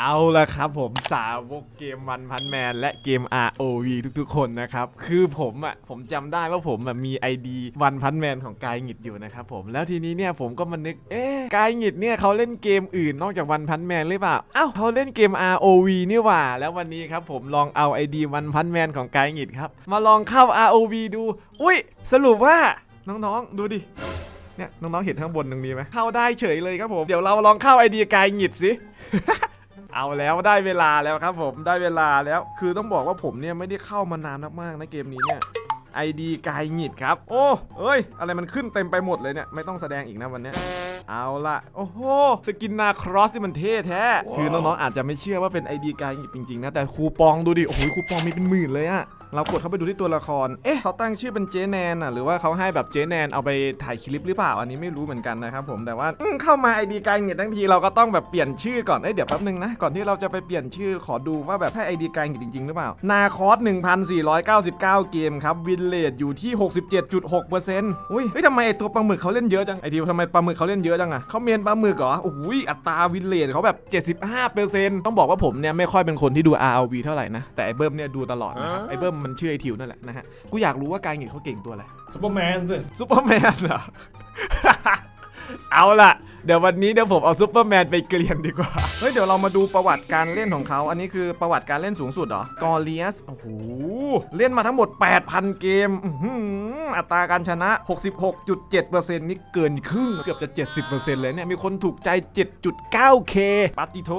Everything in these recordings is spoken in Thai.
เอาละครับผมสาวกเกมวันพันแมนและเกม ROV ทุกๆ คนนะครับ คือผมอะผมจำได้ว่าผมอะมี ID วันพันแมนของกายหงิดอยู่นะครับผมแล้วทีนี้เนี่ยผมก็มานึกเอ๊ะกายหงิดเนี่ยเขาเล่นเกมอื่นนอกจากวันพันแมนหรือเปล่าเอ้าเขาเล่นเกม ROV นี่หว่า แล้ววันนี้ครับผมลองเอา ID วันพันแมนของกายหงิดครับมาลองเข้า ROV ดูอุ้ยสรุปว่าน้องๆดูดิเนี่ยน้องๆเห็นข้างบนตรงนี้ไหมเข้าได้เฉยเลยครับผมเดี๋ยวเราลองเข้าไอเดียกายหงิดสิ เอาแล้วได้เวลาแล้วครับผมได้เวลาแล้ว คือต้องบอกว่าผมเนี่ยไม่ได้เข้ามานานมากๆนะเกมนี้เนี่ยไอดีกายหงิดครับ โอ้เอ้ย อะไรมันขึ้นเต็มไปหมดเลยเนี่ย ไม่ต้องแสดงอีกนะวันนี้ เอาละโอ้โหสกินนาครอสที่มันเท่แท้ คือน้องๆอาจจะไม่เชื่อว่าเป็นไอดีกายหงิดจริงๆนะแต่คูปองดูดิโอ้โหคูปองมีเป็นหมื่นเลยอะเรากดเข้าไปดูที่ตัวละคร เอ๊ะ เขาตั้งชื่อเป็นเจแนนอะหรือว่าเขาให้แบบเจแนนเอาไปถ่ายคลิปหรือเปล่า อันนี้ไม่รู้เหมือนกันนะครับผม แต่ว่าอืมเข้ามาไอดีกายหงิดทั้งทีเราก็ต้องแบบเปลี่ยนชื่อก่อน เอ้ยเดี๋ยวแป๊บนึงนะ ก่อนที่เราจะไปเปลี่ยนชื่อขอดูว่าแบบให้ไอดีกายหงิดจริงๆ หรือเปล่า นาคอส1499 เกมครับ วินเลดอยู่ที่ 67.6%อุ้ยเฮ้ยทำไมไอตัวปลาหมึกเขาเล่นเยอะจัง ไอทีทำไมปลาหมึกเขาเล่นเยอะจังอะเขาเมนปลาหมึกเหรอโอ้ยอัตราวินเลดเขาแบบ 75%ต้องบอกว่าผมเนี่ยไม่ค่อยเป็นคนที่ดู RLV เท่าไหร่นะ แต่ไอเบิ้มเนี่ยดูตลอดนะครับไอเบิ้มมันชื่อไอทิวนั่นแหละนะฮะกูอยากรู้ว่ากายหงิดเขาเก่งตัวอะไรซุปเปอร์แมนสิซูเปอร์แมนเหรอ เอาล่ะ เดี๋ยววันนี้เดี๋ยวผมเอาซูเปอร์แมนไปเกลียนดีกว่า เฮ้ยเดี๋ยวเรามาดูประวัติการเล่นของเขา อันนี้คือประวัติการเล่นสูงสุดเหรอกอริสโอ้โหเล่นมาทั้งหมด 8,000 เกมอัตราการชนะ 66.7%นี่เกินครึ่งเกือบจะ 70%เลยเนี่ยมีคนถูกใจ 7.9k ปาติโท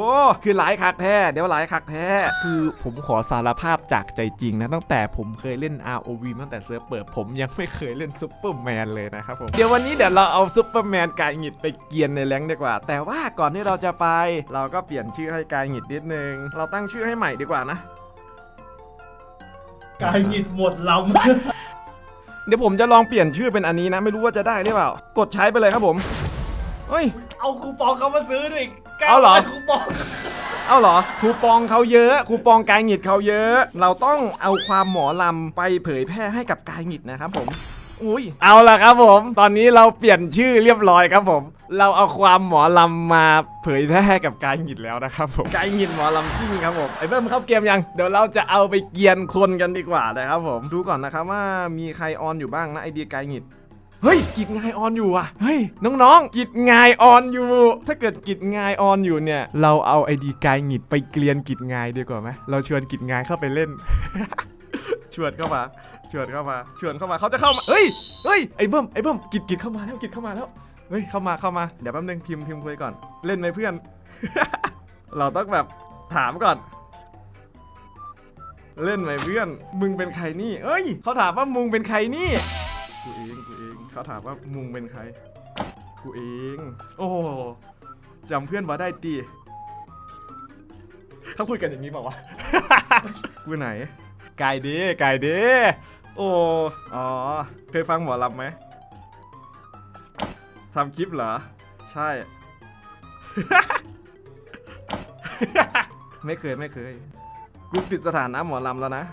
คือหลายคักแท้เดี๋ยวหลายคักแท้คือผมขอสารภาพจากใจจริงนะตั้งแต่ผมเคยเล่น ROV ตั้งแต่เซิร์ฟเปิดผมยังไม่เคยเล่นซูเปอร์แมนเลยนะครับผมเดี๋ยววันนี้เดี๋ยวเราเอาซูเปอร์แมนกายหงิดไปเกียนในแรงค์ดีกว่า แต่ว่าก่อนที่เราจะไป เราก็เปลี่ยนชื่อให้กายหงิดนิดนึง เราตั้งชื่อให้ใหม่ดีกว่านะ กายหงิดหมดลเดี๋ยวผมจะลองเปลี่ยนชื่อเป็นอันนี้นะ ไม่รู้ว่าจะได้หรือเปล่า กดใช้ไปเลยครับผม เฮ้ยำเอาคูปองเขามาซื้อด้วยกเอาเหรอคูปองเอาเหรอคูปองเขาเยอะคูปองกายหงิดเขาเยอะ เราต้องเอาความหมอลำไปเผยแพร่ให้กับกายหงิดนะครับผม อุ้ยเอาล่ะครับผม ตอนนี้เราเปลี่ยนชื่อเรียบร้อยครับผม เราเอาความหมอลำมาเผยแพร่ให้กับกายหงิดแล้วนะครับผมกายหงิดหมอลำซิ่งครับผมไอ้เบิ้มเข้าเกมยังเดี๋ยวเราจะเอาไปเกียนคนกันดีกว่านะครับผมดูก่อนนะครับว่ามีใครออนอยู่บ้างนะไอเดียกายหงิดเฮ้ยกิจงายออนอยู่อะเฮ้ยน้องๆ กิจงายออนอยู่ ถ้าเกิดกิจงายออนอยู่เนี่ย เราเอาไอดีกายหงิดไปเกลียนกิจงายดีกว่าไหมเราชวนกิจงายเข้าไปเล่น ชวนเข้ามาชวนเข้ามาชวนเข้ามาเขาจะเข้ามาเฮ้ยเฮ้ยไอ้เบิ้มไอ้เบิ้มกิจกิจเข้ามาแล้วกิจเข้ามาแล้วเฮ้ยเข้ามาเข้ามาเดี๋ยวแป๊บนึงพิมพ์พิมพ์คุยก่อน เล่นไหมเพื่อน เราต้องแบบถามก่อน เล่นไหมเพื่อน มึงเป็นใครนี่เอ้ยเขาถามว่ามึงเป็นใครนี่กูเองกูเองเขาถามว่ามึงเป็นใครกูเอง โอ้จำเพื่อนมาได้ตีเขาพูดกันอย่างนี้เปล่าวะกูไหน กายเด้กายด้โอ้อ๋อเคยฟังหมอลำไหมทำคลิปเหรอ ใช่ ไม่เคยไม่เคย กูติดสถานะหมอลำแล้วนะ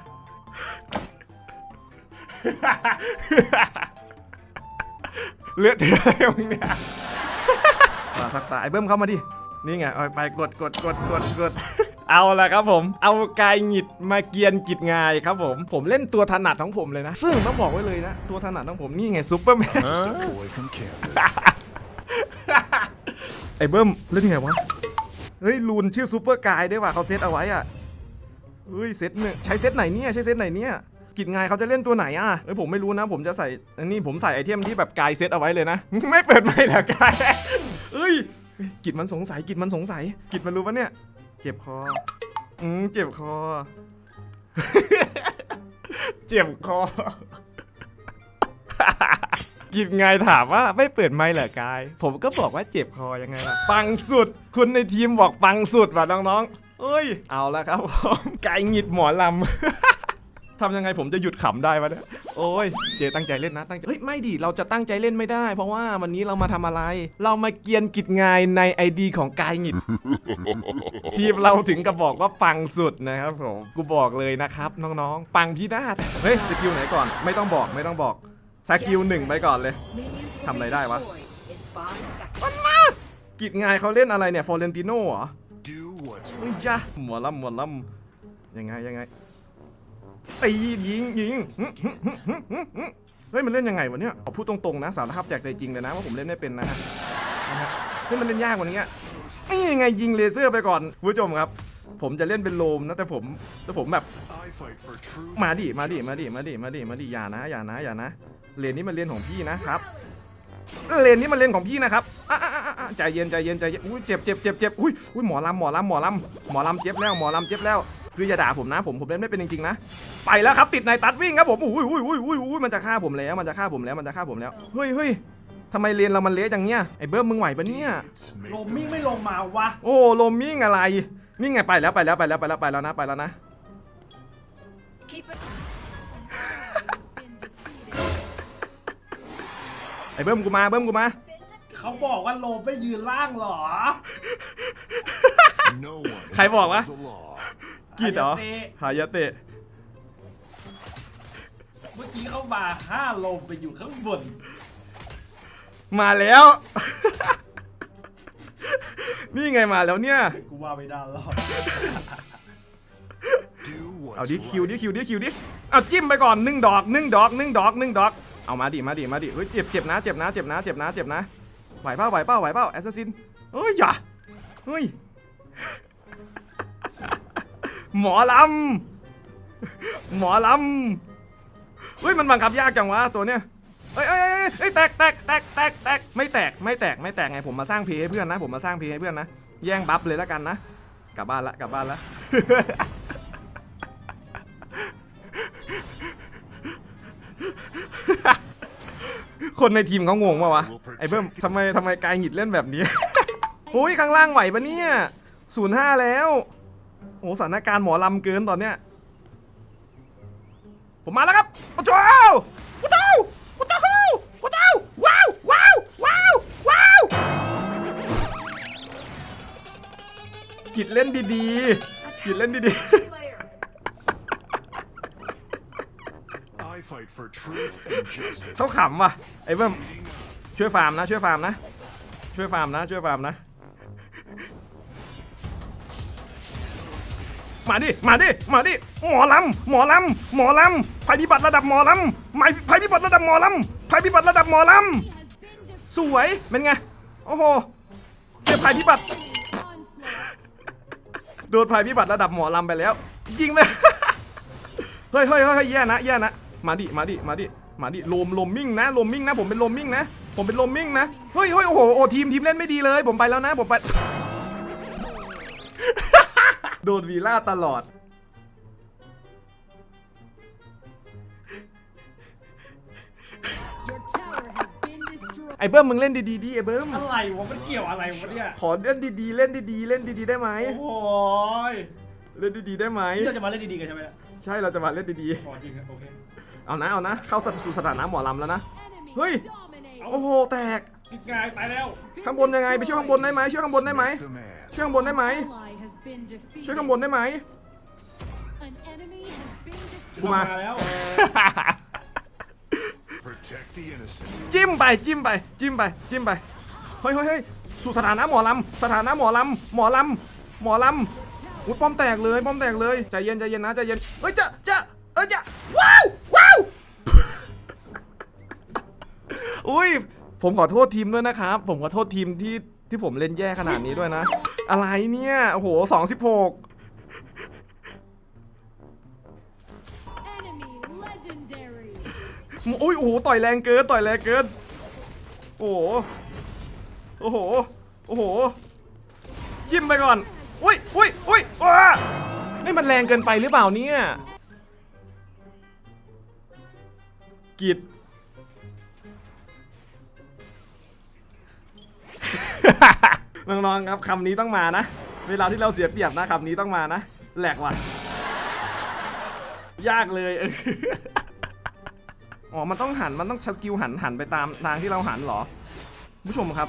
เลือดเถื่อะไรมึงเนี่ยมาทักตาไอ้เบิ้มเข้ามาดิ นี่ไงเอาไปกดกดกดกดกด เอาละครับผม เอากายหงิดมาเกียนกิจงายครับผม ผมเล่นตัวถนัดของผมเลยนะ ซึ่งต้องบอกไว้เลยนะ ตัวถนัดของผมนี่ไงซูเปอร์แมน boy from Kansas. ไอ้เบิ้มเล่นยังไงวะ เฮ้ยลูนชื่อซูเปอร์กายด้วยว่ะเขาเซตเอาไว้อะเฮ้ยเซตเนี่ยใช้เซตไหนเนี่ยใช้เซตไหนเนี่ยกิจงายเขาจะเล่นตัวไหนอะเฮ้ยผมไม่รู้นะ ผมจะใส่อันนี้ผมใส่ไอเทมที่แบบกายเซตเอาไว้เลยนะ ไม่เปิดไม่เหรอกายเฮ้ยเฮ้ยกิจมันสงสัยกิจมันสงสัยกิจมันรู้ปะเนี่ย เจ็บคอ อืมเจ็บคอ เจ็บคอ กิดไงถามว่าไม่เปิดไมค์เหรอกาย ผมก็บอกว่าเจ็บคอยังไงล่ะ ปังสุด คุณในทีมบอกปังสุดว่ะน้องๆ เอ้ย เอาละครับผม กายหงิดหมอลำ ทำยังไงผมจะหยุดขำได้วะเนี่ยโอ้ยเจตั้งใจเล่นนะตั้งใจเฮ้ยไม่ดิเราจะตั้งใจเล่นไม่ได้ เพราะว่าวันนี้เรามาทำอะไร เรามาเกียนกิจงายในไอดีของกายหงิด ทีมเราถึงกับบอกว่าปังสุดนะครับผมกูบอกเลยนะครับน้องๆ ปังพี่นาศเฮ้ยสกิลไหนก่อนไม่ต้องบอกไม่ต้องบอกสกิลหนึ่งไปก่อนเลยทำอะไรได้วะกิจงายเขาเล่นอะไรเนี่ยฟอเรนติโน่เหรออุ้ยจ้าหมอลำหมอลำยังไงยังไง ตียิงยิงหึหึหึหึหึหึเฮ้ยมันเล่นยังไงวะเนี่ยขอพูดตรงๆนะสารภาพแจกใจจริงเลยนะว่าผมเล่นไม่เป็นนะฮะนะฮะเฮ้ยมันเล่นยากกว่านี้นี่ยังไงยิงเลเซอร์ไปก่อนคุณผู้ชมครับ ผมจะเล่นเป็นโลมนะแต่ผมแต่ผมแบบ มาดิมาดิมาดิมาดิมาดิมาดิอย่านะอย่านะอย่านะเลนนี้มันเลนของพี่นะครับเลนนี้มันเลนของพี่นะครับใจเย็นใจเย็นใจเย็นอุ้ยเจ็บเจ็บเจ็บเจ็บอุ้ยอุ้ยหมอลำหมอลำหมอลำหมอลำเจ็บแล้วหมอลำเจ็บแล้ว คืออย่าด่าผมนะผมผมเล่นไม่เป็นจริงๆนะ ไปแล้วครับติดในตัดวิ่งครับผมอุ้ยอุ้ยอุ้ยอุ้ยอุ้ยมันจะฆ่าผมแล้วมันจะฆ่าผมแล้วมันจะฆ่าผมแล้วเฮ้ยเฮ้ยทำไมเลนเรามันเละอย่างเงี้ยไอ้เบิ้มมึงไหวปะเนี่ย It's โล made มมิ่งไม่ลงมาวะโอ้โลมมิ่งอะไรนี่ไงไปแล้วไปแล้วไปแล้วไปแล้วไปแล้วนะไปแล้วนะ Keep it. ไอ้เบิ้มกูมาเบิ้มกูมาเขาบอกว่าโลมไม่ยืนล่างเหรอ no one ใครบอกวะ has the law. กิดเหรอ ฮายาเตะ หายาเตะ เมื่อกี้เข้ามาห้าโลมไปอยู่ข้างบน มาแล้ว นี่ไงมาแล้วเนี่ย กูว่าไม่ได้หรอก Do what's เอาดิ right. คิวดิคิวดิคิวดิเอาจิ้มไปก่อนหนึ่งดอกหนึ่งดอกหนึ่งดอกหนึ่งดอก เอามาดิมาดิมาดิเฮ้ยเจ็บเจ็บนะเจ็บนะเจ็บนะเจ็บนะเจ็บนะไหวเป้าไหวเป้าไหวเป้าแอสซัสซินเฮ้ยอย่าเฮ้ย หมอลำหมอลำเฮ้ยมันบังคับยากจังวะตัวเนี้ยเอ้ยเอ้ยเอ้ยเอ้ยแตกแตกแตกแตกแตกไม่แตกไม่แตกไม่แตกไงผมมาสร้างเพให้เพื่อนนะผมมาสร้างเพให้เพื่อนนะแย่งบัฟเลยแล้วกันนะกลับบ้านละกลับบ้านละ คนในทีมเขางงป่าวะไอ้เบิ้มทำไมทำไมกายหงิดเล่นแบบนี้โอ้ยข้างล่างไหวปะเนี่ยศูนย์ห้าแล้ว โอ้สถานการณ์หมอลำเกินตอนเนี้ย ผมมาแล้วครับโอ้โหโอ้โหโอ้โหโอ้โหว้าวว้าวว้าวว้าวกิดเล่นดีๆกิดเล่นดี I fight for truth and ๆ justice. เขาขำว่ะไอ้เบิ้มช่วยฟาร์มนะ ช่วยฟาร์มนะ ช่วยฟาร์มนะ ช่วยฟาร์มนะ มาดิมาดิมาดิหมอลำหมอลำหมอลำภัยพิบัติระดับหมอลำไม่ภัยพิบัติระดับหมอลำภัยพิบัติระดับหมอลำสวยเป็นไงโอ้โหเจอภัยพิบัติโดนภัยพิบัติระดับหมอลำไปแล้วยิงไปเฮ้ยเฮ้ยเฮ้ยแย่นะแย่นะมาดิมาดิมาดิมาดิโลมลมมิ่งนะโลมมิ่งนะ ผมเป็นโลมมิ่งนะผมเป็นโลมมิ่งนะเฮ้ยเฮ้ยโอ้โหโอ้ทีมทีมเล่นไม่ดีเลย ผมไปแล้วนะผมไป โดนวีล่าตลอด Your tower has been destroyed. ไอ้เบิ้มมึงเล่นดีๆดิไอ้เบิ้มอะไรวะมันเกี่ยวอะไรวะเนี่ยขอเล่นดีๆ เล่นดีๆ เล่นดีๆได้ไหม โอ้ยเล่นดีๆได้ไหม นี่เราจะมาเล่นดีๆกันใช่ไหมเนี่ยใช่เราจะมาเล่นดีอ๋อจริงครับโอเค ๆ เอานะเอานะ เข้าสู่สถานะหมอลำแล้วนะ Enemy Hey. dominated. โอ้โหแตกกิดกายตายแล้ว ข้างบนยังไงไปช่วยข้างบนได้ไหมช่วยข้างบนได้ไหม The man. ช่วยข้างบนได้ไหม Ally has been defeated. ช่วยข้างบนได้ไหม An enemy has been defeated. กูมา แล้ว Protect the innocent. จิ้มไปจิ้มไป จิ้มไป จิ้มไป เฮ้ยเฮ้ยเฮ้ยสู่สถานะหมอลำ สถานะหมอลำ หมอลำ หมอลำอุ้ยป้อมแตกเลยป้อมแตกเลยใจเย็นใจเย็นนะใจเย็นเฮ้ยจะจะเอ้ยจะว้าวว้าวอุ้ยผมขอโทษทีมด้วยนะครับ ผมขอโทษทีมที่ ที่ผมเล่นแย่ขนาดนี้ด้วยนะ อะไรเนี่ย โอ้โหสองสิบหก Enemy legendary. อุ้ยโอ้โหต่อยแรงเกิน ต่อยแรงเกิน โอ้โห โอ้โห โอ้โห จิ้มไปก่อน อุ้ยอุ้ยอุ้ยว้านี่มันแรงเกินไปหรือเปล่าเนี่ยกิด น้องๆครับคำนี้ต้องมานะ เวลาที่เราเสียเปรียบนะคำนี้ต้องมานะ แหลกว่ะ ยากเลยอ๋อ มันต้องหัน มันต้องสกิลหันหันไปตามทางที่เราหันเหรอ ผู้ชมครับ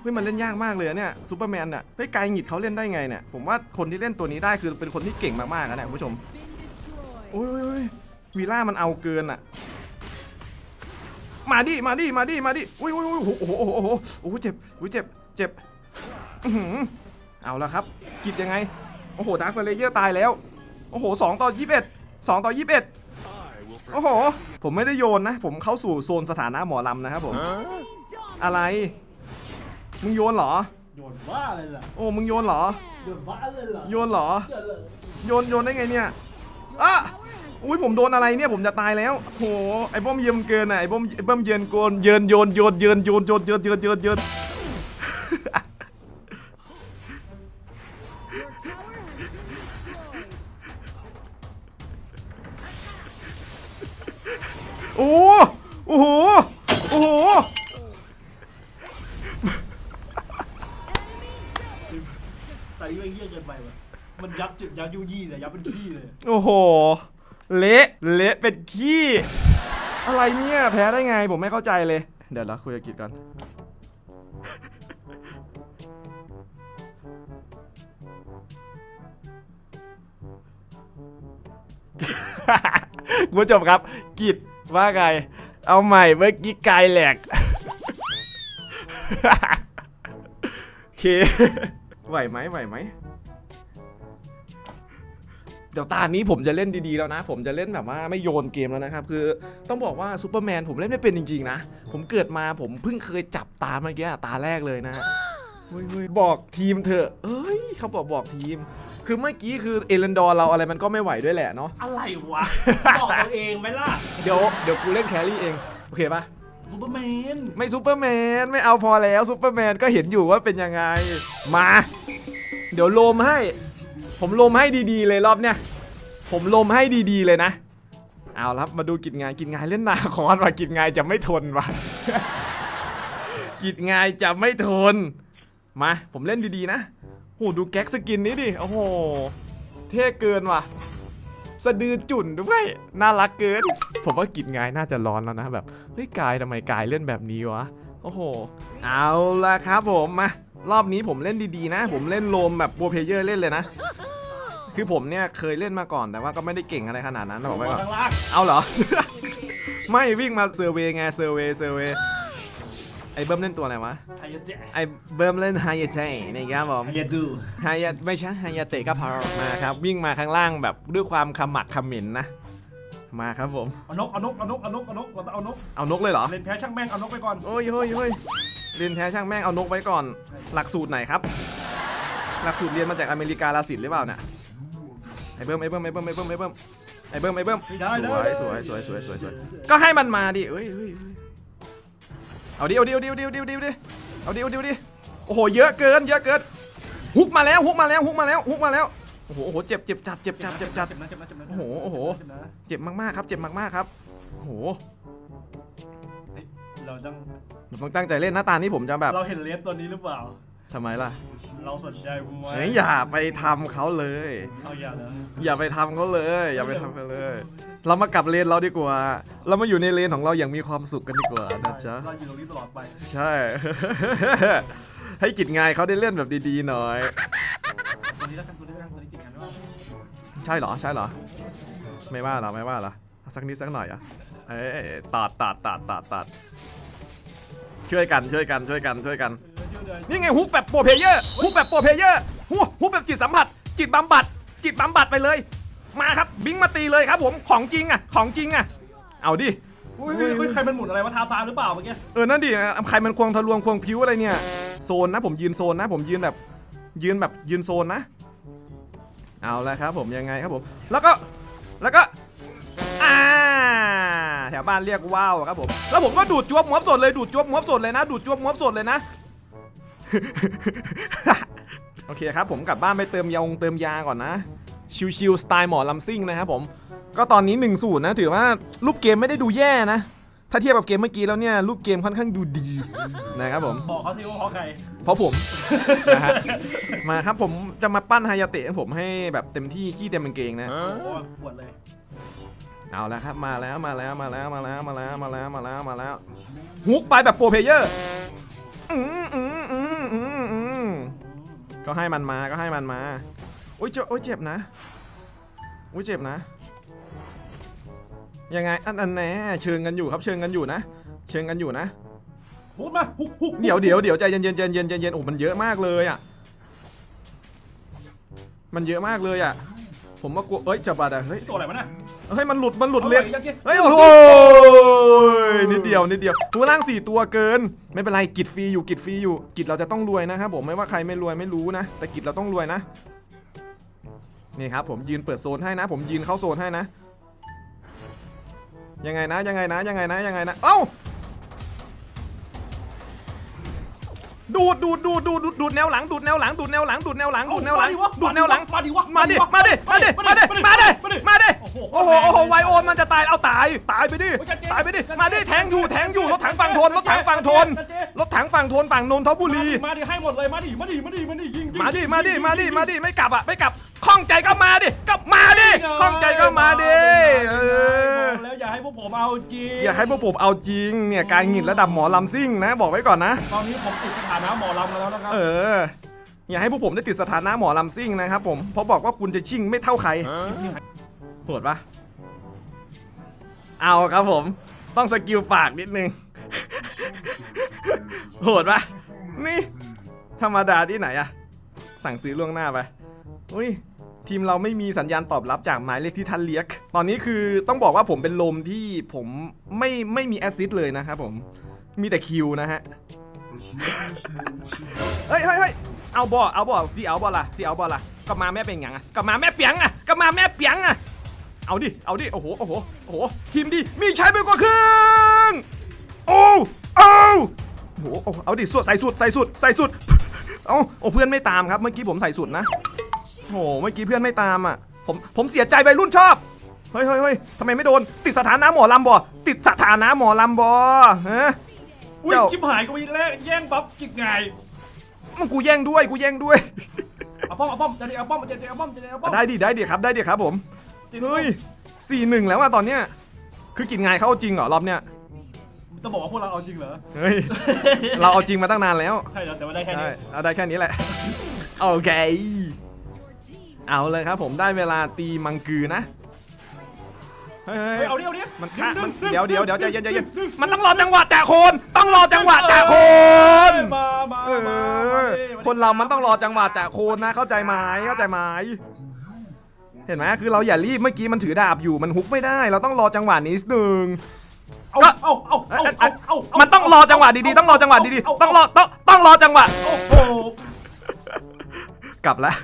เฮ้ย มันเล่นยากมากเลยเนี่ยซูเปอร์แมนเนี่ย เฮ้ยไกายหงิดเขาเล่นได้ไงเนี่ย ผมว่าคนที่เล่นตัวนี้ได้คือเป็นคนที่เก่งมากๆนะเนี่ยผู้ชม โอ้ยโอ้ยโอ้ยวีล่ามันเอาเกินอะ มาดิมาดิมาดิมาดิอุ้ยอุ้ยอุ้ยโอ้โหโอ้โหโอ้โหโอ้โหเจ็บอุ้ยเจ็บเจ็บอื้อหือเอาละครับกิดยังไงโอ้โหดาร์คเลเยอร์ตายแล้วโอ้โหสองต่อยี่สิบเอ็ดสองต่อยี่สิบเอ็ด I will โอ้โห ผมไม่ได้โยนนะ ผมเข้าสู่โซนสถานะหมอลำนะครับผม อะไร มึงโยนเหรอ โยนบ้าเลยล่ะโอ้ มึงโยนเหรอ โยนบ้าเลยล่ะโยนเหรอ โยนเลยโยนโยนได้ไงเนี่ยอะ อุ้ยผมโดนอะไรเนี่ยผมจะตายแล้วโหไอ้บ้อมเยิมเกินอะไอ้บ้อมไอ้บ้อมเยินโกนเยินโยนโยนเยินโยนโยนโยนโยนโยนโยน Your tower has been destroyed. โอ้โอ้โหโอ้โหแต่นี่ไม่เยี่ยเกินไปว่ะมันยับจุดยับยุยี่เลยยับเป็นขี้เลย โอ้โห เละเละเป็นขี้ อะไรเนี่ยแพ้ได้ไงผมไม่เข้าใจเลย เดี๋ยวเราคุยกับกิจก่อนคุณผู้ชมครับ กิจว่าไง เอาใหม่เมื่อกี้กายแหลกโอเคไหวไหมไหวไหม เดี๋ยวตานี้ผมจะเล่นดีๆแล้วนะ ผมจะเล่นแบบว่าไม่โยนเกมแล้วนะครับ คือต้องบอกว่าซูเปอร์แมนผมเล่นไม่เป็นจริงๆนะ ผมเกิดมาผมเพิ่งเคยจับตาเมื่อกี้อะตาแรกเลยนะฮะเฮ้ยเฮ้ยบอกทีมเถอะเอ้ยเขาบอกบอกทีม คือเมื่อกี้คือเอเลนดอร์เราอะไรมันก็ไม่ไหวด้วยแหละเนาะ อะไรวะ บอกตัวเองไหมล่ะ เดี๋ยวเดี๋ยวกูเล่นแครี่เอง โอเคปะซูเปอร์แมน ไม่ซูเปอร์แมน ไม่เอาพอแล้วซูเปอร์แมนก็เห็นอยู่ว่าเป็นยังไง มา เดี๋ยวโลมให้ ผมลมให้ดีๆเลยรอบเนี้ยผมลมให้ดีๆเลยนะ เอาละมาดูกิจงานกิจงานเล่นนาคอนว่ะกิจงานจะไม่ทนว่ะกิจงานจะไม่ทน มา ผมเล่นดีๆนะโหดูแก๊กสกินนี้ดิโอ้โหเท่เกินว่ะสะดือจุ่นด้วยน่ารักเกิน ผมว่ากิจงายน่าจะร้อนแล้วนะแบบเฮ้ยกายทำไมกายเล่นแบบนี้วะโอ้โห เอาละครับผมมา รอบนี้ผมเล่นดีๆนะ ผมเล่นโลมแบบโปรเพลเยอร์เล่นเลยนะ คือผมเนี่ยเคยเล่นมาก่อนแต่ว่าก็ไม่ได้เก่งอะไรขนาดนั้นนะบอกไว้ก่อนข้างล่างเอาเหรอ ไม่วิ่งมาเซอร์เวย์ไงเซอร์เวย์เซอร์เวย์ไอ้เบิ้มเล่นตัวอะไรวะไฮยาเตะไอ้เบิ้มเล่นไฮยาเตะนะครับผมไฮยาดูไฮยาไม่ใช่ไฮยาเตะก็พามาครับ วิ่งมาข้างล่างแบบด้วยความขมักเขมิ้นนะ มาครับผม เอานกเอานกเอานกเอานกเอานกเราต้องเอานก เอานกเลยเหรอ เล่นแพ้ช่างแม่งเอานกไปก่อน โอ้ยเฮ้ยเฮ้ย เรียนแท้ช่างแม่งเอานกไว้ก่อน หลักสูตรไหนครับ หลักสูตรเรียนมาจากอเมริกาลาสินหรือเปล่าเนี่ยไอ้เบิ้มไอ้เบิ้มไอ้เบิ้มไอ้เบิ้มไอ้เบิ้มไอ้เบิ้มไอ้เบิ้มไม่ได้สได้วยสวยสวยสวยสวยสวยก็ให้มันมาดิเอ้ยเอ้ยเอ้ยเอาดิเอาดิเอาดิเอาดิเอาดิเอาดิเอาดิเอาดิเอาดิเอาดิโอ้โหเยอะเกินเยอะเกินฮุกมาแล้วฮุกมาแล้วฮุกมาแล้วฮุกมาแล้วโอ้โหโอ้โหเจ็บเจ็บจัดเจ็บจัดเจ็บจัดเจ็บนะเจ็บนะเจ็บนะโอ้โหโอ้โหเจ็บนะเจ็บมากๆครับ เจ็บมากๆครับโอ้โหเฮ้ย เราต้องผมต้องตั้งใจเล่นหน้าตานี้ผมจะแบบเราเห็นเลสตัวนี้หรือเปล่าทำไมล่ะ เราสนใจไหมเฮ้ยอย่าไปทำเขาเลย เอาอย่าเลยอย่าไปทำเขาเลย อย่าไปทำเขาเลย เรามากลับเลนเราดีกว่า เรามาอยู่ในเลนของเราอย่างมีความสุขกันดีกว่านะจ๊ะ เราอยู่ตรงนี้ตลอดไปใช่ ให้กิจงายเขาได้เล่นแบบดีๆหน่อย ตัวนี้แล้วกันตัวนี้แล้วกันตัวนี้ติดกันด้วยใช่เหรอใช่เหรอ ไม่ว่าเหรอไม่ว่าเหรอเอาสักนิดสักหน่อยอะเอ้ยตัดตัดตัดตัดตัด ช่วยกันช่วยกันช่วยกันช่วยกัน นี่ไงฮุกแบบโปรเพลเยอร์ฮุกแบบโปรเพลเยอร์ฮุกฮุกแบบจิตสัมผัส จิตบำบัด จิตบำบัดไปเลย มาครับบิงมาตีเลยครับผมของจริงอะของจริงอะ เอาดิอุ้ยเฮ้ยเฮ้ยใครมันหมุนอะไรวะทาซานหรือเปล่าเมื่อกี้เออนั่นดิใครมันควงทะลวงควงพิ้วอะไรเนี่ยโซนนะผมยืนโซนนะ ผมยืนแบบ ยืนแบบยืนโซนนะ เอาละครับผมยังไงครับผม แล้วก็แล้วก็อ่า แถวบ้านเรียกว้าวครับผมแล้วผมก็ดูดจวบมวบสดเลยดูดจวบมวบสดเลยนะ ดูดจวบมวบสดเลยนะโอเคครับผมกลับบ้านไปเติมยาเติมยาก่อนนะ ชิวๆสไตล์หมอลำซิ่งนะครับผมก็ตอนนี้1นศูนย์นะถือว่ารูปเกมไม่ได้ดูแย่นะ ถ้าเทียบกับเกมเมื่อกี้แล้วเนี่ยรูปเกมค่อนข้างดูดีนะครับผมบอกเขาสิว่าเพราะใครเพราะผมนะฮะมาครับผมจะมาปั้นไฮายาเตะของผมให้แบบเต็มที่ขี้เต็มกางเกงนะโอ้โหปวดเลย เอาแล้วครับมาแล้วมาแล้วมาแล้วมาแล้วมาแล้วมาแล้วมาแล้วมาแล้วฮุกไปแบบโปรเพลเยอร์อืมอืมอืมอืมอืมก็ให้มันมาก็ให้มันมาโอ้ยเจ็บโอ้ยเจ็บนะโอ้ยเจ็บนะยังไงอันอันแน่เชิงกันอยู่ครับเชิงกันอยู่นะ เชิงกันอยู่นะฮุกมาฮุกฮุกเดี๋ยวเดี๋ยวเดี๋ยวใจเย็นเย็นใจเย็นใจเย็นโอ้มันเยอะมากเลยอะมันเยอะมากเลยอะ ผมว่ากลัวเอ้ยจับบัตรอะเฮ้ยตัวอะไรวะน่ะ เฮ้ยมันหลุดมันหลุดเลนอาไว้ยังไงเฮ้ยโอ้โหนิดเดียวนิดเดียวตัวล่างสี่ตัวเกิน ไม่เป็นไรกิจฟรีอยู่กิจฟรีอยู่ กิจเราจะต้องรวยนะครับผมไม่ว่าใครไม่รวยไม่รู้นะ แต่กิจเราต้องรวยนะนี่ครับผมยืนเปิดโซนให้นะ ผมยืนเข้าโซนให้นะ ยังไงนะยังไงนะยังไงนะยังไงนะเอ้าดูดดูดดูดดูดดูดดูดแนวหลังดูดแนวหลังดูดแนวหลังดูดแนวหลังดูดแนวหลังดูดแนวหลังมาดิวะมาดิมาดิมาดิมาดิมาดิมาดิ โอ้โหโอ้โหโอ้โหไวโอนมันจะตายเอาตายตายไปดิโอ้ยจัดเจนตายไปดิจัดเจนมาดิแทงอยู่แทงอยู่รถถังฝั่งทนรถถังฝั่งทนจัดเจนรถถังฝั่งทนฝั่งนนทบุรี มาดิให้หมดเลยมาดิมาดิมาดิมาดิยิงยิงมาดิมาดิยิงมาดิยิงมาดิไม่กลับอะไม่กลับข้องใจก็มาดิก็มาดิข้องใจก็มาดิเออบอกแล้วอย่าให้พวกผมเอาจริงอย่าให้พวกผมเอาจริงเนี่ยการหงิดระดับหมอลำซิ่งนะ บอกไว้ก่อนนะ ตอนนี้ผมติดสถานะหมอลำแล้วนะครับเอออย่าให้พวกผมได้ติดสถานะหมอลำซิ่งนะครับผมเพราะบอกว่าคุณจะชิ่งไม่เท่าใคร โหดปะเอาครับผม ต้องสกิลฝากนิดนึง โหดปะนี่ ธรรมดาที่ไหนอะสั่งซื้อล่วงหน้าไปอุ้ยทีมเราไม่มีสัญญาณตอบรับจากหมายเลขที่ท่านเรียก ตอนนี้คือต้องบอกว่าผมเป็นลมที่ผมไม่ไม่มีแอสซิสต์เลยนะครับผม มีแต่คิวนะฮะเฮ้ยเฮ้ยเฮ้ยเอาบอเอาบอซีเอาบอล่ะซีเอาบอล่ะก็มาแม่เป็นยังอะก็มาแม่เปียงอะก็มาแม่เปียงอะ เอาดิ เอาดิ โอ้โห โอ้โห โอ้โห ทีมดี มีใช้ไปกว่าครึ่ง โอ้โอ้โอ้โหโอ้เอาดิสุดใส่สุด ใส่สุด ใส่สุด เอาโอ้เพื่อนไม่ตามครับ เมื่อกี้ผมใส่สุดนะ โอ้โหเมื่อกี้เพื่อนไม่ตามอะ ผม ผมเสียใจไปรุ่นชอบ เฮ้ยเฮ้ยเฮ้ยทำไมไม่โดน ติดสถานะหมอลำบอติดสถานะหมอลำบอฮะอุ้ยเจ้าชิบหายกูอีกแล้วแย่งปั๊บจิกไงมันกูแย่งด้วย กูแย่งด้วยเอาป้อมเอาป้อมจะได้เอาป้อมจะได้เอาป้อมจะได้เอาป้อมได้ดิได้ดิครับ ได้ดิครับผม จะได้เฮ้ยสี่หนึ่งแล้วอะตอนเนี้ยคือกินงายเข้าจริงเหรอรอบเนี้ยจะบอกว่าพวกเราเอาจริงเหรอ เฮ้ยเราเอาจริงมาตั้งนานแล้วใช่แล้วแต่ว่าได้แค่ใช่นี้เอาได้แค่นี้แหละโอเค เอาเลยครับผมได้เวลาตีมังกือนะเฮ้ยเฮ้เฮ้ยยเอาดิเอาดิมันฆ่ามันเดี๋ยวเดี๋ยวเดี๋ยวใจเย็นใจเย็นมันต้องรอจังหวะจากโคน ต้องรอจังหวะจากโคนมามาเอมามาอดิคนเรามันต้องรอจังหวะจากโคนนะ เข้าใจไหมเข้าใจไหม เห็นไหมคือเราอย่ารีบเมื่อกี้มันถือดาบอยู่มันฮุกไม่ได้ เราต้องรอจังหวะนี้นิดนึงเอาก็เอาเอาเอาเอาเอามันต้องรอจังหวะดีๆ ต้องรอจังหวะดีๆ ต้องรอต้องต้องรอจังหวะ โอ้โหกลับแล้ว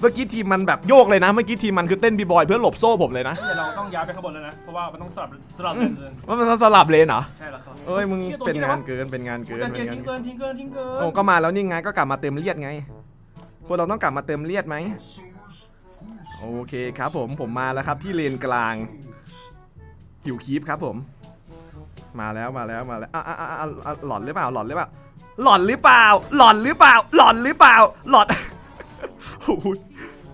เมื่อกี้ทีมมันแบบโยกเลยนะ เมื่อกี้ทีมมันคือเต้นบีบอยเพื่อหลบโซ่ผมเลยนะเดี๋ยวเราต้องย้ายไปข้างบนแล้วนะ เพราะว่ามันต้องสลับสลับเลนเลยว่ามันสลับเลนเหรอ ใช่แล้วครับเอ้ยมึงชี่ตัวเป็นหี้ยงานวะเกินเป็นงานเกินแต่เป็เจนงานทิ้งเกิเกินนทิ้งเกินทิ้งเกินโอ้ก็มาแล้วนี่ไงก็กลับมาเต็มเลียดไง คนเราต้องกลับมาเต็มเลียดไหม โอเคครับผมผมมาแล้วครับที่เลนกลางหิวคีปครับผม มาแล้วมาแล้วมาแล้วอะอะอะอะอะหลอนหรือเปล่าหลอนหรือเปล่าหลอนหรือเปล่า หลอนหรือเปล่า หลอนหรือเปล่า หลอนโอ้ย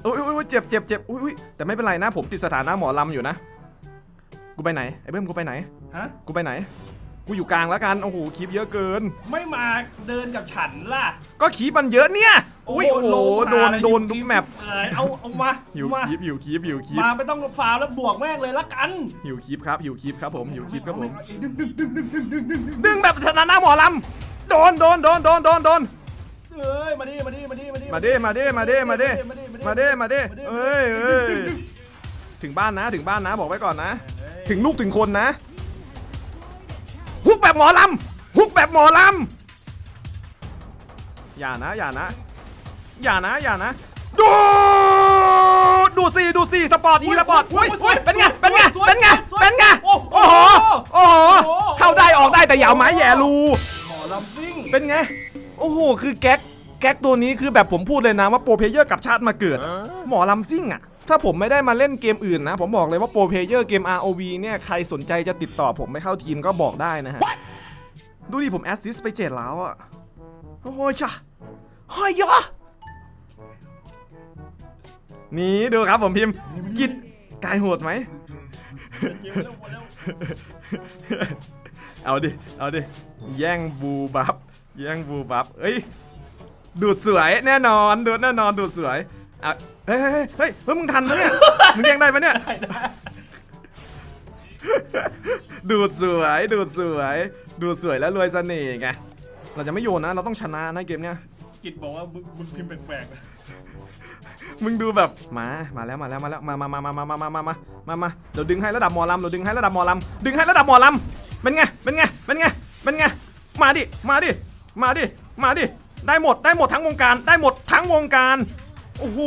โอ้ยโอ้ยโอ้ยเจ็บเจ็บเจ็บอุ้ยอุ้ยแต่ไม่เป็นไรนะ ผมติดสถานะหมอลำอยู่นะ กูไปไหนไอ้เบิ้มกูไปไหนฮะกูไปไหน กูอยู่กลางแล้วกันโอ้โหคีปเยอะเกิน ไม่มาเดินกับฉันล่ะ ก็คีปมันเยอะเนี่ย อุ้ยโอ้โหโดนโดนทุกแมปเอ้ยเอาเอามาหิวมาคีปหิวคีปหิวคีปมาไม่ต้องฟาวแล้วบวกแม่งเลยละกันหิวคีปครับหิวคีปครับผมหิวคีปครับผมดึงดึงดึงดึงดึงดึงดึงดึงดึงแบบสถานะหมอลำโดนโดนโดนโดนโดนโดนเอ้ยมาดิมาดิมาดิมาดิมาดิมาดิมาดิมาดิมาดิมาเด้มาเด้เอ้ยเอ้ยถึงบ้านนะถึงบ้านนะบอกไว้ก่อนนะ ถึงลูกถึงคนนะฮุกแบบหมอลำฮุกแบบหมอลำอย่านะอย่านะ อย่านะอย่านะ ดูดูสิดูสิสปอร์ตอีสปอร์ตอุ้ยอุ้ยเป็นไงเป็นไงเป็นไงเป็นไงโอ้โหโอ้โหเข้าได้ออกได้แต่อย่าเอาไม้แหย่รูหมอลำซิ่งเป็นไงโอ้โหคือแก๊กแก๊กตัวนี้คือแบบผมพูดเลยนะว่าโปรเพลเยอร์กับชาติมาเกิด หมอลำซิ่งอะถ้าผมไม่ได้มาเล่นเกมอื่นนะ ผมบอกเลยว่าโปรเพลเยอร์เกม ROV เนี่ยใครสนใจจะติดต่อผมไม่เข้าทีมก็บอกได้นะฮะ ดูดิผมแอสซิสไปเจ็ดแล้วอะโอ้โหจ้ะเฮ้ยยะ นี่ดูครับผมพิมพ์กิดกายโหดไหม เอาดิ เอาดิ แย่งบูบับ แย่งบูบับ เอ้ย ดูดสวยแน่นอน ดูดแน่นอน ดูดสวยอะเฮ้ยเฮ้ยเฮ้ยเฮ้ย มึงทันปะเนี่ย มึงแย่งได้ปะเนี่ย ดูดสวย ดูดสวย ดูดสวยแล้วรวยเสน่ห์ไง เราจะไม่โยนนะ เราต้องชนะนะเกมเนี้ย กิจบอกว่ามึงพิมพ์แปลกๆ มึงดูแบบมา มาแล้วมาแล้วมาแล้วมามามามามามามามามามามาเดี๋ยวดึงให้ระดับหมอลำเดี๋ยวดึงให้ระดับหมอลำดึงให้ระดับหมอลำเป็นไงเป็นไงเป็นไงเป็นไงมาดิมาดิมาดิมาดิได้หมดได้หมดทั้งวงการได้หมดทั้งวงการโอ้โห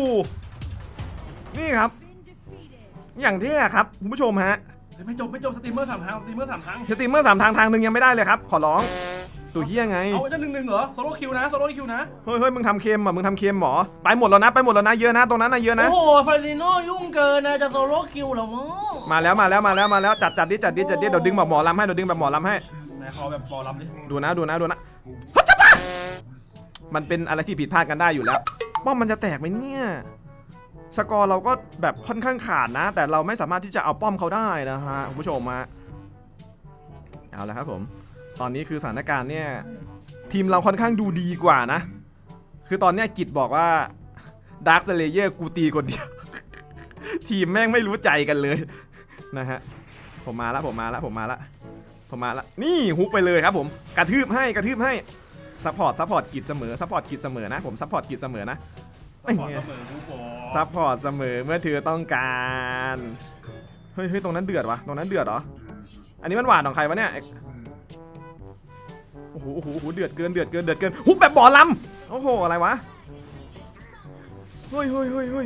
นี่ครับ Been defeated. อย่างเท่ครับคุณผู้ชมฮะเดี๋ยวไม่จบไม่จบสตรีมเมอร์สามทางสตรีมเมอร์สามทางสตรีมเมอร์สามทางทางหนึ่งยังไม่ได้เลยครับ ขอร้อง ตัวเฮียไง เอาจะหนึ่งหนึ่งเหรอโซโล่คิวนะโซโล่คิวนะ เฮ้ยเฮ้ยมึงทำเค็มอะมึงทำเค็มเหรอ ไปหมดแล้วนะ ไปหมดแล้วนะ เยอะนะ ตรงนั้นนะเยอะนะ โอ้โหฟาริโน่ยุ่งเกินนะจะโซโล่คิวเหรอมั้งมาแล้ว มาแล้ว มาแล้ว มาแล้ว จัดจัดดิ จัดดิ จัดดิ เดี๋ยวดึงแบบหมอลำให้ เดี๋ยวดึงแบบหมอลำให้ ไหนขอแบบบอลลำดิดูนะ ดูนะ ดูนะฮัจจะปะมันเป็นอะไรที่ผิดพลาดกันได้อยู่แล้ว ป้อมมันจะแตกไหมเนี่ย สกอร์เราก็แบบค่อนข้างขาดนะ แต่เราไม่สามารถที่จะเอาป้อมเขาได้นะฮะคุณผู้ชมมาเอาละครับผมต อนนี้คือสถานการณ์เนี่ยทีมเราค่อนข้างดูดีกว่านะ คือตอนเนี้ยกิจบอกว่าดาร์คเลเยอร์กูตีคนเดียว ทีมแม่งไม่รู้ใจกันเลยนะฮะผมมาแล้วผมมาแล้วผมมาแล้วผมมาละนี่ฮุกไปเลยครับผมกระทืบให้กระทืบให้ซัพพอร์ตซัพพอร์ตกิจเสมอซัพพอร์ตกิจเสมอนะผมซัพพอร์ตกิจเสมอนะสปอร์ตเสมอกูบอกซัพพอร์ตเสมอเมื่อเธอต้องการเฮ้ยเฮ้ยตรงนั้นเดือดวะตรงนั้นเดือดเหรออันนี้มันหวานของใครวะเนี่ยไอ้ โอ้โหโอ้โหโอ้โหเดือดเกินเดือดเกินเดือดเกินฮุกแบบบ่อลำโอ้โหอะไรวะเฮ้ยเฮ้ยเฮ้ยเฮ้ย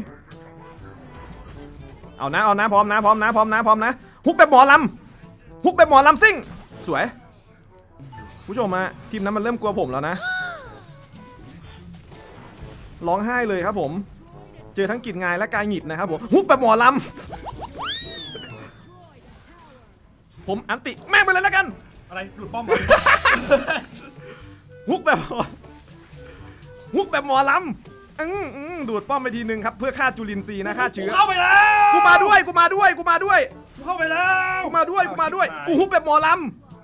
เอานะเอานะพร้อมนะพร้อมนะพร้อมนะพร้อมนะฮุกแบบหมอลำฮุกแบบหมอลำซิ่ง สวย ผู้ชมฮะทีมนั้นมันเริ่มกลัวผมแล้วนะร้องไห้เลยครับผม เจอทั้งกิจงายและกายหงิดนะครับผมฮุกแบบหมอลำผมอันติแม่งไปเลยแล้วกัน อะไรหลุดป้อมเหรอฮุกแบบหมอฮุกแบบหมอลำอื้ออื้อดูดป้อมไปทีนึงครับเพื่อฆ่าจุลินทรีย์นะฆ่าเชื้อเข้าไปแล้วกูมาด้วยกูมาด้วยกูมาด้วยกูเข้าไปแล้วกูมาด้วยกูมาด้วย กูฮุบแบบหมอล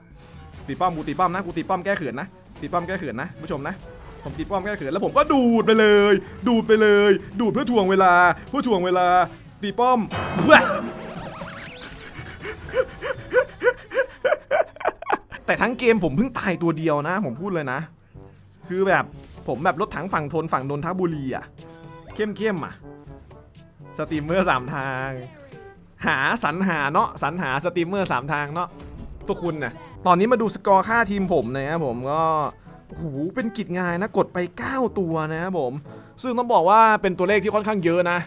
ำตีป้อมกูตีป้อมนะกูตีป้อมแก้เขินนะตีป้อมแก้เขินนะผู้ชมนะผมตีป้อมแก้เขินแล้วผมก็ดูดไปเลย ดูดไปเลย ดูดเพื่อถ่วงเวลาเพื่อถ่วงเวลาตีป้อม แต่ทั้งเกมผมเพิ่งตายตัวเดียวนะ ผมพูดเลยนะ คือแบบผมแบบรถถังฝั่งทนฝั่งนนทบุรีอะเข้มเข้มๆอะสตรีมเมอร์สามทาง หาสรรหาเนาะสรรหาสตรีมเมอร์สามทางเนาะพวกคุณนะตอนนี้มาดูสกอร์ค่าทีมผมนะครับผมก็โอ้โหเป็นกิจงายนะกดไป 9 ตัวนะครับผม ซึ่งต้องบอกว่าเป็นตัวเลขที่ค่อนข้างเยอะนะ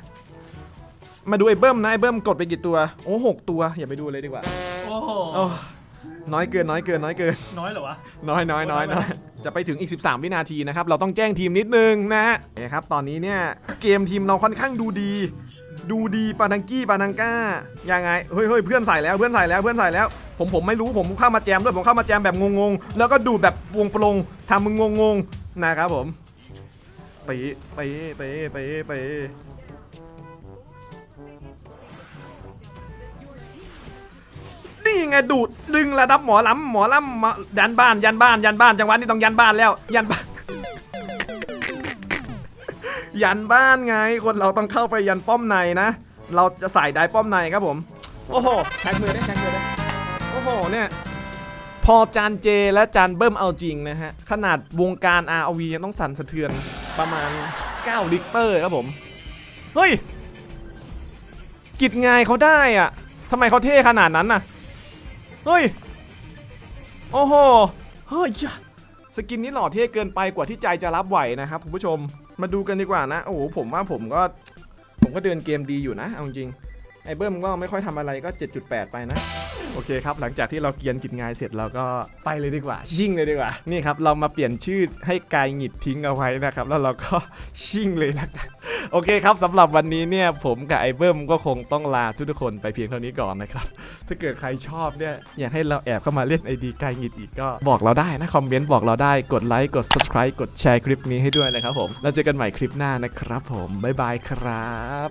มาดูไอ้เบิ้มนะไอ้เบิ้มกดไปกี่ตัว โอ้หกตัว อย่าไปดูเลยดีกว่า โอ้ น้อยเกินน้อยเกินน้อยเกิน น้อยเหรอวะ น้อยน้อยน้อยน้อยจะไปถึงอีก 13 วินาทีนะครับ เราต้องแจ้งทีมนิดนึงนะฮะนะครับ ตอนนี้เนี่ย เกมทีมเราค่อนข้างดูดี ดูดีปานังกี้ปานังก้า ยังไง เฮ้ยเฮ้ยเพื่อนใส่แล้ว เพื่อนใส่แล้ว เพื่อนใส่แล้ว ผมผมไม่รู้ ผมเข้ามาแจมด้วย ผมเข้ามาแจมแบบงงๆ แล้วก็ดูดแบบวงปลงทำมึงงงๆ นะครับผมตีตีตีตีตี ไงดูดดึงระดับหมอลำหมอลำมายันบ้านยันบ้านยันบ้านจังหวะนี้ต้องยันบ้านแล้ว ยันบ้าน ยันบ้านไง คนเราต้องเข้าไปยันป้อมในนะ เราจะใส่ได้ป้อมในครับผม โอ้โหแท็กมือได้แท็กมือได้โอ้โหเนี่ยพอจานเจและจานเบิ้มเอาจริงนะฮะ ขนาดวงการ ROV ยังต้องสั่นสะเทือนประมาณ 9 ลิกเตอร์ครับผม เฮ้ย กิจงายเขาได้อะทำไมเขาเท่ขนาดนั้นน่ะ เฮ้ย โอ้โห เฮ้ย สกินนี้หล่อเท่เกินไปกว่าที่ใจจะรับไหวนะครับคุณผู้ชม มาดูกันดีกว่านะ โอ้โห ผมว่าผมก็ ผมก็เดินเกมดีอยู่นะ เอาจริง ไอ้เบิ้มก็ไม่ค่อยทำอะไรก็ 7.8 ไปนะ โอเคครับ หลังจากที่เราเกียนกิจงายเสร็จเราก็ไปเลยดีกว่า ชิ่งเลยดีกว่า นี่ครับ เรามาเปลี่ยนชื่อให้กายหงิดทิ้งเอาไว้นะครับ แล้วเราก็ชิ่งเลยละกันโอเคครับสำหรับวันนี้เนี่ยผมกับไอ้เบิ้มก็คงต้องลาทุกๆคนไปเพียงเท่านี้ก่อนนะครับ ถ้าเกิดใครชอบเนี่ยอยากให้เราแอบเข้ามาเล่นไอดีไกลหงิดอีกก็บอกเราได้นะคอมเมนต์บอกเราได้กดไลค์กด subscribe กดแชร์คลิปนี้ให้ด้วยนะครับผมแล้วเจอกันใหม่คลิปหน้านะครับ ผมบ๊ายบายครับ